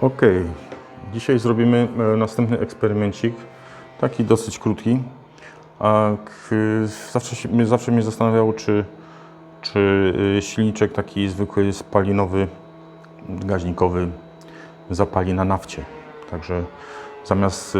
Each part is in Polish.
Ok, dzisiaj zrobimy e, następny eksperymencik, taki dosyć krótki. Zawsze, zawsze mnie zastanawiało, czy, czy y, silniczek taki zwykły spalinowy, gaźnikowy zapali na nafcie. Także zamiast y,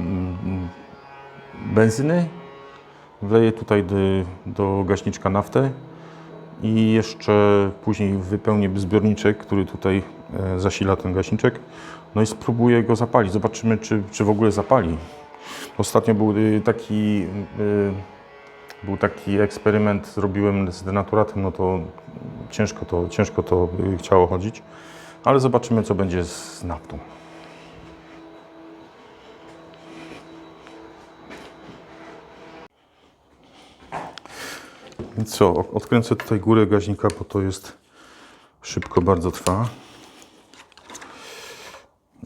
mm, benzyny wleję tutaj do, do gaśniczka naftę i jeszcze później wypełnię zbiorniczek, który tutaj e, zasila ten gaśniczek. No i spróbuję go zapalić. Zobaczymy, czy, czy w ogóle zapali. Ostatnio był y, taki, y, był taki eksperyment, zrobiłem z denaturatem, no to ciężko to, ciężko to y, chciało chodzić. Ale zobaczymy, co będzie z naftą. Co, odkręcę tutaj górę gaźnika, bo to jest szybko bardzo trwa.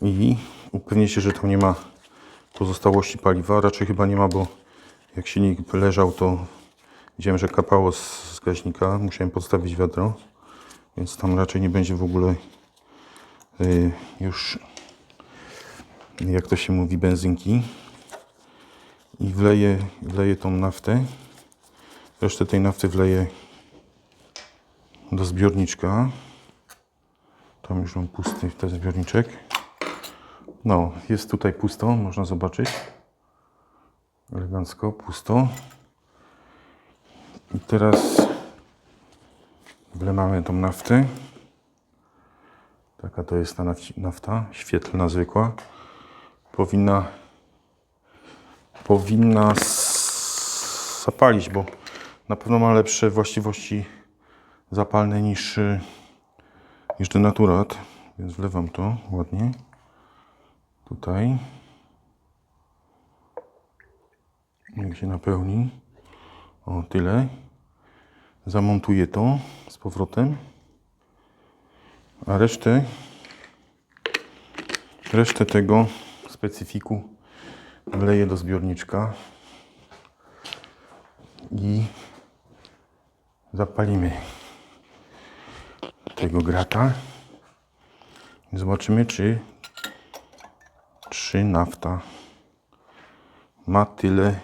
I upewnię się, że tam nie ma pozostałości paliwa. Raczej chyba nie ma, bo jak silnik leżał, to widziałem, że kapało z, gaźnika. Musiałem podstawić wiadro, więc tam raczej nie będzie w ogóle y, już, jak to się mówi, benzynki. I wleję, wleję tą naftę. Resztę tej nafty wleję do zbiorniczka. Tam już mam pusty ten zbiorniczek. No, jest tutaj pusto, można zobaczyć. Elegancko, pusto. I teraz wlewamy tą naftę. Taka to jest ta nafta, świetlna, zwykła. Powinna powinna zapalić, bo na pewno ma lepsze właściwości zapalne niż, y, niż denaturat. Więc wlewam to ładnie. Tutaj. Niech się napełni. O, tyle. Zamontuję to z powrotem. A resztę, resztę tego specyfiku wleję do zbiorniczka i zapalimy tego grata. Zobaczymy, czy, czy nafta ma tyle,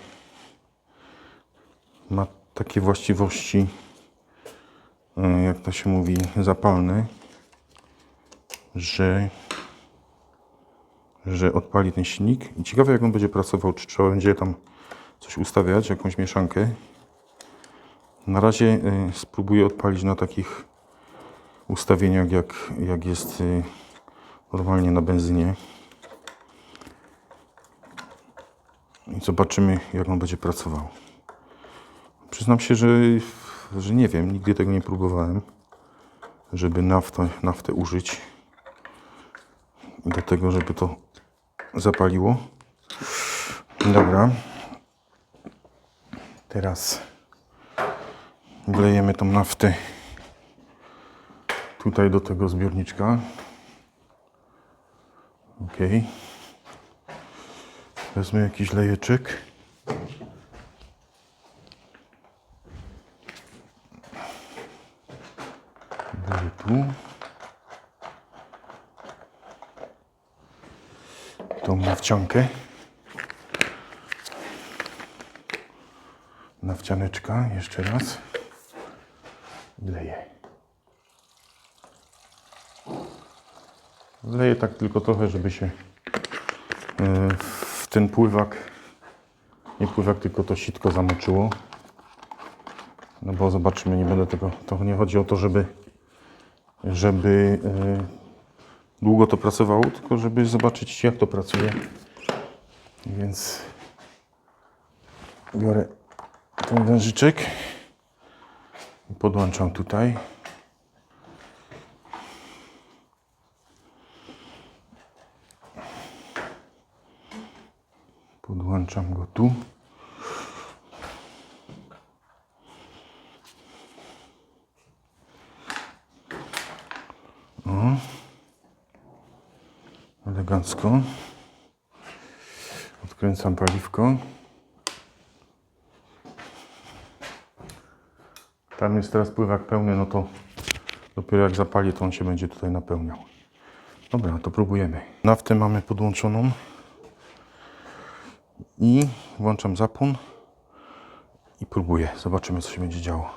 ma takie właściwości, e, jak to się mówi, zapalne, że że odpali ten silnik. I ciekawe, jak on będzie pracował, czy trzeba będzie tam coś ustawiać, jakąś mieszankę. Na razie y, spróbuję odpalić na takich ustawieniach, jak, jak jest y, normalnie na benzynie. I zobaczymy, jak on będzie pracował. Przyznam się, że, że nie wiem, nigdy tego nie próbowałem, żeby naftę, naftę użyć do tego, żeby to zapaliło. Dobra. Teraz wlejemy tą naftę tutaj do tego zbiorniczka. Ok. Wezmę jakiś lejeczek. Wleję tu. tą nawciankę. Nawcianeczka, jeszcze raz. Wleję. Wleję tak tylko trochę, żeby się e, ten pływak, nie pływak, tylko to sitko zamoczyło. No bo zobaczymy, nie będę tego, to nie chodzi o to, żeby, żeby e, długo to pracowało, tylko żeby zobaczyć jak to pracuje. Więc biorę ten wężyczek i podłączam tutaj. Podłączam go tu. elegancko. Odkręcam paliwko. Tam jest teraz pływak pełny, no to dopiero jak zapali, to on się będzie tutaj napełniał. Dobra, to próbujemy. Naftę mamy podłączoną. I włączam zapłon. I próbuję. Zobaczymy, co się będzie działo.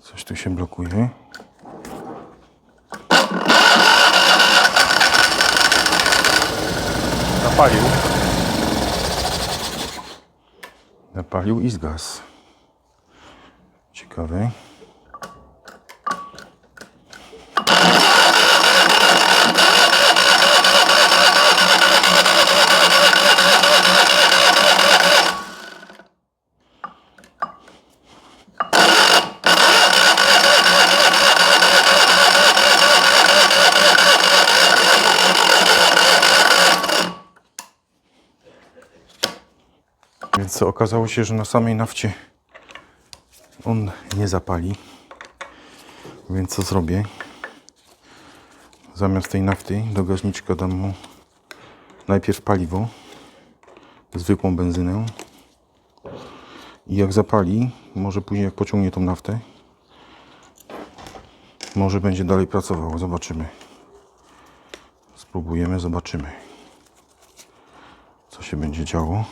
Coś tu się blokuje. Zapalił. Zapalił i zgasł. Ciekawe. Więc okazało się, że na samej nafcie on nie zapali. Więc co zrobię? Zamiast tej nafty do gaźniczka dam mu najpierw paliwo, zwykłą benzynę. I jak zapali, może później jak pociągnie tą naftę, może będzie dalej pracowało. Zobaczymy. Spróbujemy, zobaczymy. Co się będzie działo.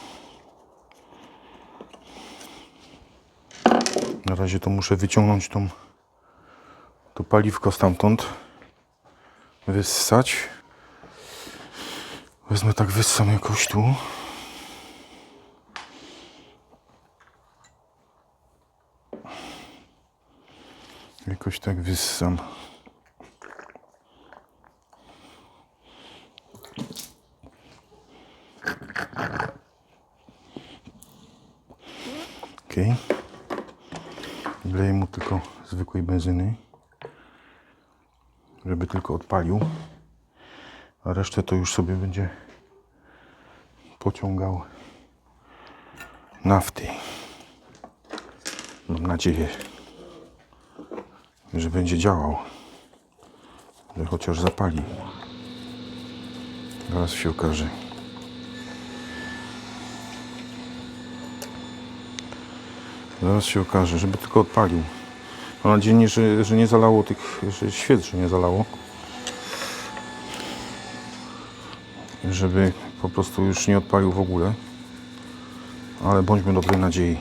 Na razie to muszę wyciągnąć tą, to paliwko stamtąd. Wyssać. Wezmę tak wyssam jakoś tu. Jakoś tak wyssam. Okej. Wleję mu tylko zwykłej benzyny, żeby tylko odpalił, a resztę to już sobie będzie pociągał nafty. Mam nadzieję, że będzie działał, że chociaż zapali. Zaraz się okaże. Zaraz się okaże, żeby tylko odpalił. Mam nadzieję, że, że nie zalało tych, że świec, że nie zalało. Żeby po prostu już nie odpalił w ogóle. Ale bądźmy dobrej nadziei.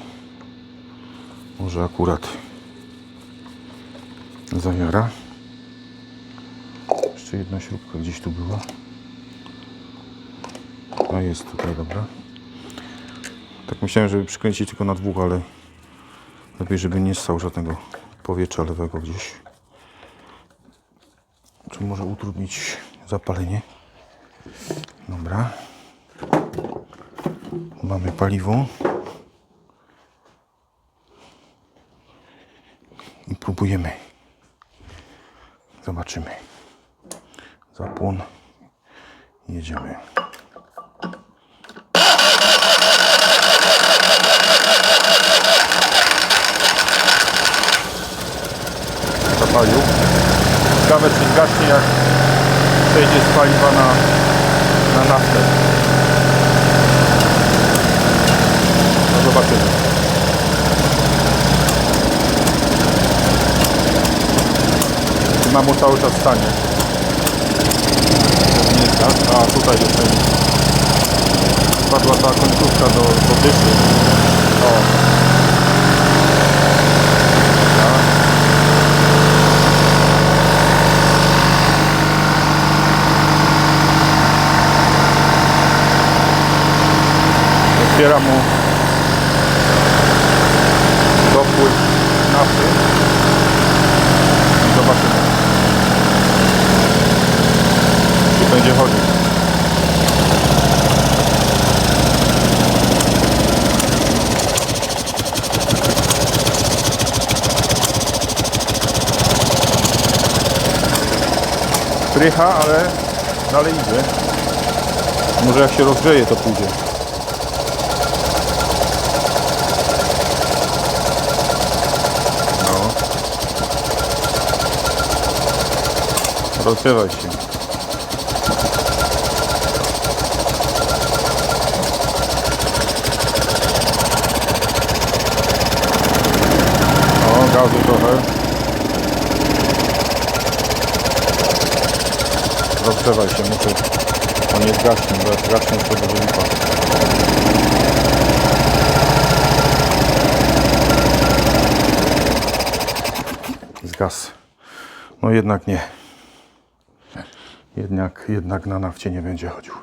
Może akurat zajara. Jeszcze jedna śrubka gdzieś tu była. A jest tutaj, dobra. Tak myślałem, żeby przykręcić tylko na dwóch, ale Lepiej, żeby nie stał żadnego powietrza lewego gdzieś. Czy może utrudnić zapalenie. Dobra. Mamy paliwo. I próbujemy. Zobaczymy. Zapłon. Jedziemy. Zapalił. Ciekawe czy zgaśnie jak przejdzie z paliwa na, na naftę. No zobaczymy. Trzyma mu cały czas stanie. Nie zgasł. A tutaj jeszcze spadła ta końcówka do, do dyszy. O. otwiera mu dopływ nafty zobaczymy czy będzie chodził Prycha, ale dalej idzie. Może jak się rozgrzeje to pójdzie. No. Rozsiewaj się. O, gazu trochę. rozgrzewaj się, muszę... To nie zgaśnie, bo jak zgaśnie, to będzie lipa. Zgas. No jednak nie. Jednak, jednak na nafcie nie będzie chodził.